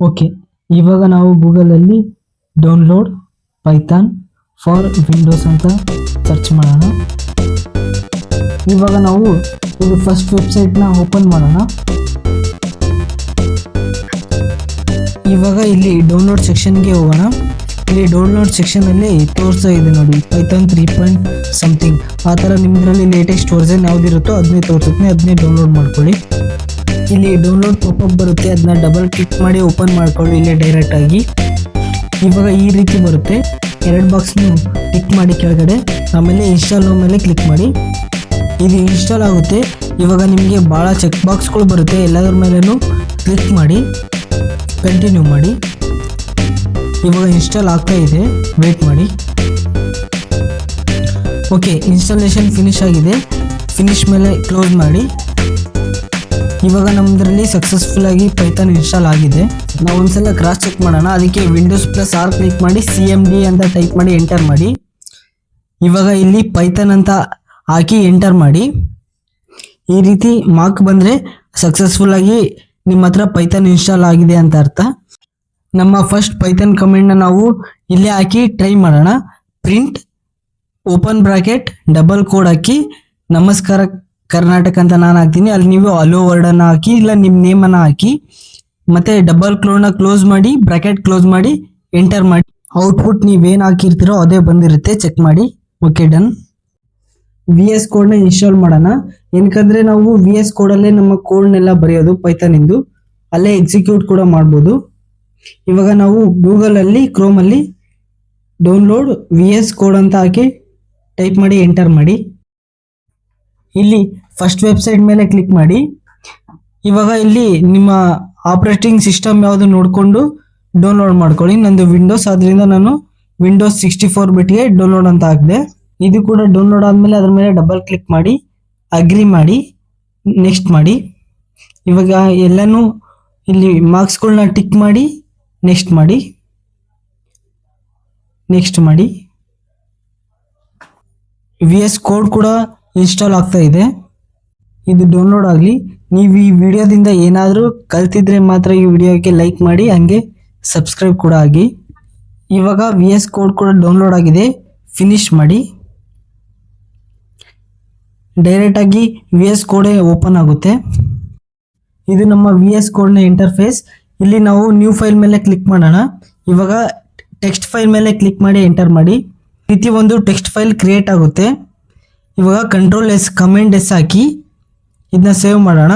Okay, ಇವಾಗ ನಾವು ಗೂಗಲಲ್ಲಿ ಡೌನ್ಲೋಡ್ ಪೈಥಾನ್ ಫಾರ್ ವಿಂಡೋಸ್ ಅಂತ ಸರ್ಚ್ ಮಾಡೋಣ. ಇವಾಗ ನಾವು ಇದು ಫಸ್ಟ್ ವೆಬ್ಸೈಟ್ನ ಓಪನ್ ಮಾಡೋಣ. ಇವಾಗ ಇಲ್ಲಿ ಡೌನ್ಲೋಡ್ ಸೆಕ್ಷನ್ಗೆ ಹೋಗೋಣ. ಇಲ್ಲಿ ಡೌನ್ಲೋಡ್ ಸೆಕ್ಷನಲ್ಲಿ ತೋರಿಸ್ತಾ ಇದೆ ನೋಡಿ, ಪೈಥಾನ್ ತ್ರೀ ಪಾಯಿಂಟ್ ಸಮಥಿಂಗ್. ಆ ಥರ ನಿಮ್ಮದ್ರಲ್ಲಿ ಲೇಟೆಸ್ಟ್ ವರ್ಸನ್ ಯಾವುದಿರುತ್ತೋ ಅದನ್ನೇ ತೋರಿಸುತ್ತೆ ಅದನ್ನೇ ಡೌನ್ಲೋಡ್ ಮಾಡ್ಕೊಳ್ಳಿ. ಇಲ್ಲಿ ಡೌನ್ಲೋಡ್ ಪಾಪಪ್ ಬರುತ್ತೆ. ಅದನ್ನ ಡಬಲ್ ಕ್ಲಿಕ್ ಮಾಡಿ ಓಪನ್ ಮಾಡ್ಕೊಳ್ಳಿ. ಇಲ್ಲೇ ಡೈರೆಕ್ಟ್ ಆಗಿ. ಇವಾಗ ಈ ರೀತಿ ಬರುತ್ತೆ. ಎರಡು ಬಾಕ್ಸ್ನು ಕ್ಲಿಕ್ ಮಾಡಿ ಕೆಳಗಡೆ. ಆಮೇಲೆ ಇನ್ಸ್ಟಾಲ್ ಮೇಲೆ ಕ್ಲಿಕ್ ಮಾಡಿ. ಇದು ಇನ್ಸ್ಟಾಲ್ ಆಗುತ್ತೆ. ಇವಾಗ ನಿಮಗೆ ಭಾಳ ಚೆಕ್ ಬಾಕ್ಸ್ಗಳು ಬರುತ್ತೆ. ಎಲ್ಲದರ ಮೇಲೂ ಕ್ಲಿಕ್ ಮಾಡಿ. ಕಂಟಿನ್ಯೂ ಮಾಡಿ. ಇವಾಗ ಇನ್ಸ್ಟಾಲ್ ಆಗ್ತಾ ಇದೆ. ವೇಟ್ ಮಾಡಿ. ಓಕೆ ಇನ್ಸ್ಟಾಲೇಷನ್ ಫಿನಿಶ್ ಆಗಿದೆ. ಫಿನಿಶ್ ಮೇಲೆ ಕ್ಲೋಸ್ ಮಾಡಿ. ಇವಾಗ ನಮ್ಮದ್ರಲ್ಲಿ ಸಕ್ಸಸ್ಫುಲ್ ಆಗಿ ಪೈಥಾನ್ ಇನ್ಸ್ಟಾಲ್ ಆಗಿದೆ. ನಾವು ಒಂದ್ಸಲ ಕ್ರಾಸ್ ಚೆಕ್ ಮಾಡೋಣ. ಅದಕ್ಕೆ ವಿಂಡೋಸ್ ಪ್ಲಸ್ ಆರ್ ಕ್ಲಿಕ್ ಮಾಡಿ ಸಿ ಎಂ ಡಿ ಅಂತ ಟೈಪ್ ಮಾಡಿ ಎಂಟರ್ ಮಾಡಿ. ಇವಾಗ ಇಲ್ಲಿ ಪೈಥಾನ್ ಅಂತ ಹಾಕಿ ಎಂಟರ್ ಮಾಡಿ. ಈ ರೀತಿ ಮಾರ್ಕ್ ಬಂದರೆ ಸಕ್ಸಸ್ಫುಲ್ ಆಗಿ ನಿಮ್ಮ ಹತ್ರ ಪೈಥಾನ್ ಇನ್ಸ್ಟಾಲ್ ಆಗಿದೆ ಅಂತ ಅರ್ಥ. ನಮ್ಮ ಫಸ್ಟ್ ಪೈಥಾನ್ ಕಮೆಂಟ್ನ ನಾವು ಇಲ್ಲೇ ಹಾಕಿ ಟ್ರೈ ಮಾಡೋಣ. Print open bracket double quote ಹಾಕಿ, ನಮಸ್ಕಾರ ಕರ್ನಾಟಕ ಅಂತ ನಾನು ಹಾಕ್ತೀನಿ. ಅಲ್ಲಿ ನೀವು ಅಲೋ ವರ್ಡ್ ಅನ್ನ ಹಾಕಿ, ಇಲ್ಲ ನಿಮ್ಮ ಅನ್ನ ಹಾಕಿ, ಮತ್ತೆ ಡಬಲ್ ಕ್ಲೋನ ಕ್ಲೋಸ್ ಮಾಡಿ ಬ್ರಾಕೆಟ್ ಕ್ಲೋಸ್ ಮಾಡಿ ಎಂಟರ್ ಮಾಡಿ. ಔಟ್ಪುಟ್ ನೀವೇನು ಹಾಕಿರ್ತೀರೋ ಅದೇ ಬಂದಿರುತ್ತೆ. ಚೆಕ್ ಮಾಡಿ. ಓಕೆ ಡನ್ ವಿ ಎಸ್ ಕೋಡ್ನ ಇನ್ಸ್ಟಾಲ್ ಮಾಡೋಣ. ಏನಕಂದ್ರೆ ನಾವು ವಿ ಎಸ್ ಕೋಡಲ್ಲೇ ನಮ್ಮ ಕೋಡ್ನೆಲ್ಲ ಬರೆಯೋದು ಪೈಥಾನಿಂದು ಅಲ್ಲೇ ಎಕ್ಸಿಕ್ಯೂಟ್ ಕೂಡ ಮಾಡ್ಬೋದು. ಇವಾಗ ನಾವು ಗೂಗಲಲ್ಲಿ ಕ್ರೋಮಲ್ಲಿ ಡೌನ್ಲೋಡ್ ವಿ ಎಸ್ ಕೋಡ್ ಅಂತ ಹಾಕಿ ಟೈಪ್ ಮಾಡಿ ಎಂಟರ್ ಮಾಡಿ. ಇಲ್ಲಿ ಫಸ್ಟ್ ವೆಬ್ಸೈಟ್ ಮೇಲೆ ಕ್ಲಿಕ್ ಮಾಡಿ. ಇವಾಗ ಇಲ್ಲಿ ನಿಮ್ಮ ಆಪರೇಟಿಂಗ್ ಸಿಸ್ಟಮ್ ಯಾವುದು ನೋಡಿಕೊಂಡು ಡೌನ್ಲೋಡ್ ಮಾಡ್ಕೊಳ್ಳಿ. ನಂದು ವಿಂಡೋಸ್ ಅದರಿಂದ ನಾನು ವಿಂಡೋಸ್ ಸಿಕ್ಸ್ಟಿ ಫೋರ್ ಬಿಟ್ಗೆ ಡೌನ್ಲೋಡ್ ಅಂತ ಹಾಕಿದೆ. ಇದು ಕೂಡ ಡೌನ್ಲೋಡ್ ಆದಮೇಲೆ ಅದ್ರ ಮೇಲೆ ಡಬಲ್ ಕ್ಲಿಕ್ ಮಾಡಿ ಅಗ್ರಿ ಮಾಡಿ ನೆಕ್ಸ್ಟ್ ಮಾಡಿ. ಇವಾಗ ಎಲ್ಲನೂ ಇಲ್ಲಿ ಮಾರ್ಕ್ಸ್ಗಳನ್ನ ಟಿಕ್ ಮಾಡಿ ನೆಕ್ಸ್ಟ್ ಮಾಡಿ ನೆಕ್ಸ್ಟ್ ಮಾಡಿ. ವಿ ಎಸ್ ಕೋಡ್ ಕೂಡ ಇನ್ಸ್ಟಾಲ್ ಆಗ್ತಾ ಇದೆ. ಇದು ಡೌನ್ಲೋಡ್ ಆಗಲಿ. ನೀವು ಈ ವಿಡಿಯೋದಿಂದ ಏನಾದರೂ ಕಲ್ತಿದ್ರೆ ಮಾತ್ರ ಈ ವಿಡಿಯೋಗೆ ಲೈಕ್ ಮಾಡಿ, ಹಂಗೆ ಸಬ್ಸ್ಕ್ರೈಬ್ ಕೂಡ ಆಗಿ. ಇವಾಗ ವಿ ಎಸ್ ಕೋಡ್ ಕೂಡ ಡೌನ್ಲೋಡ್ ಆಗಿದೆ. ಫಿನಿಶ್ ಮಾಡಿ. ಡೈರೆಕ್ಟಾಗಿ ವಿ ಎಸ್ ಕೋಡೇ ಓಪನ್ ಆಗುತ್ತೆ. ಇದು ನಮ್ಮ ವಿ ಎಸ್ ಕೋಡ್ನ ಇಂಟರ್ಫೇಸ್ ಇಲ್ಲಿ ನಾವು ನ್ಯೂ ಫೈಲ್ ಮೇಲೆ ಕ್ಲಿಕ್ ಮಾಡೋಣ. ಇವಾಗ ಟೆಕ್ಸ್ಟ್ ಫೈಲ್ ಮೇಲೆ ಕ್ಲಿಕ್ ಮಾಡಿ ಎಂಟರ್ ಮಾಡಿ. ರೀತಿ ಒಂದು ಟೆಕ್ಸ್ಟ್ ಫೈಲ್ ಕ್ರಿಯೇಟ್ ಆಗುತ್ತೆ. ಇವಾಗ ಕಂಟ್ರೋಲ್ ಎಸ್ ಕಮೆಂಟ್ ಎಸ್ ಹಾಕಿ ಇದನ್ನ ಸೇವ್ ಮಾಡೋಣ.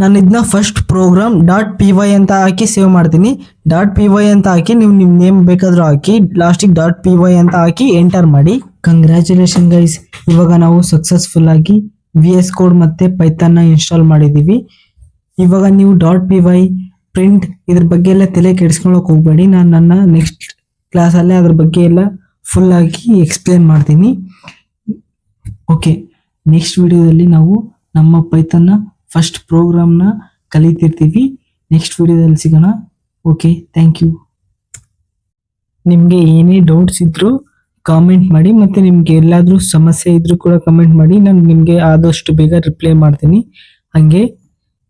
ನಾನು ಇದನ್ನ first program dot P Y ಅಂತ ಹಾಕಿ ಸೇವ್ ಮಾಡ್ತೀನಿ. ಡಾಟ್ ಪಿ ವೈ ಅಂತ ಹಾಕಿ ನೀವು ನಿಮ್ಮ ನೇಮ್ ಬೇಕಾದರೂ ಹಾಕಿ ಲಾಸ್ಟಿಗೆ ಡಾಟ್ ಪಿ ವೈ ಅಂತ ಹಾಕಿ ಎಂಟರ್ ಮಾಡಿ. ಕಂಗ್ರ್ಯಾಚುಲೇಷನ್ ಗೈಸ್ ಇವಾಗ ನಾವು ಸಕ್ಸಸ್ಫುಲ್ ಆಗಿ ವಿ ಎಸ್ ಕೋಡ್ ಮತ್ತು ಪೈಥಾನ್ನ ಇನ್ಸ್ಟಾಲ್ ಮಾಡಿದ್ದೀವಿ ಇವಾಗ ನೀವು ಡಾಟ್ ಪಿ ವೈ ಪ್ರಿಂಟ್ ಇದ್ರ ಬಗ್ಗೆ ಎಲ್ಲ ತಲೆ ಕೆಡಿಸ್ಕೊಳಕ್ಕೆ ಹೋಗಬೇಡಿ. ನಾನು ನನ್ನ ನೆಕ್ಸ್ಟ್ ಕ್ಲಾಸಲ್ಲೇ ಅದ್ರ ಬಗ್ಗೆ ಎಲ್ಲ ಫುಲ್ ಆಗಿ ಎಕ್ಸ್ಪ್ಲೇನ್ ಮಾಡ್ತೀನಿ. ಓಕೆ ನೆಕ್ಸ್ಟ್ ವಿಡಿಯೋದಲ್ಲಿ ನಾವು ನಮ್ಮ ಪೈಥನ್ನ ಫಸ್ಟ್ ಪ್ರೋಗ್ರಾಮ್ನ ಕಲಿತಿರ್ತೀವಿ. ನೆಕ್ಸ್ಟ್ ವಿಡಿಯೋದಲ್ಲಿ ಸಿಗೋಣ. ಓಕೆ ಥ್ಯಾಂಕ್ ಯು ನಿಮಗೆ ಏನೇ ಡೌಟ್ಸ್ ಇದ್ರೂ ಕಾಮೆಂಟ್ ಮಾಡಿ, ಮತ್ತು ನಿಮಗೆ ಎಲ್ಲಾದರೂ ಸಮಸ್ಯೆ ಇದ್ರೂ ಕೂಡ ಕಮೆಂಟ್ ಮಾಡಿ, ನಾನು ನಿಮಗೆ ಆದಷ್ಟು ಬೇಗ ರಿಪ್ಲೈ ಮಾಡ್ತೀನಿ. ಹಾಗೆ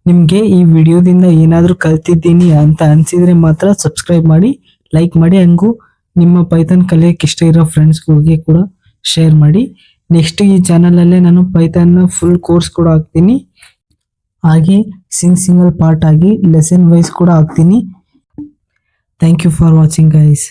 ನಿಮಗೆ ಈ ವಿಡಿಯೋದಿಂದ ಏನಾದರೂ ಕಲ್ತಿದ್ದೀನಿ ಅಂತ ಅನಿಸಿದರೆ ಮಾತ್ರ ಸಬ್ಸ್ಕ್ರೈಬ್ ಮಾಡಿ ಲೈಕ್ ಮಾಡಿ, ಹಂಗೂ ನಿಮ್ಮ ಪೈಥಾನ್ ಕಲಿಯೋಕ್ಕೆ ಇಷ್ಟ ಇರೋ ಫ್ರೆಂಡ್ಸ್ಗಳಿಗೆ ಕೂಡ ಶೇರ್ ಮಾಡಿ. ನೆಕ್ಸ್ಟ್ ಈ ಚಾನಲಲ್ಲೇ ನಾನು ಪೈಥಾನ್ ಫುಲ್ ಕೋರ್ಸ್ ಕೂಡ ಹಾಕ್ತೀನಿ. ಹಾಗೆ ಸಿಂಗ್ ಸಿಂಗಲ್ ಪಾರ್ಟ್ ಆಗಿ ಲೆಸನ್ ವೈಸ್ ಕೂಡ ಹಾಕ್ತೀನಿ. Thank you for watching guys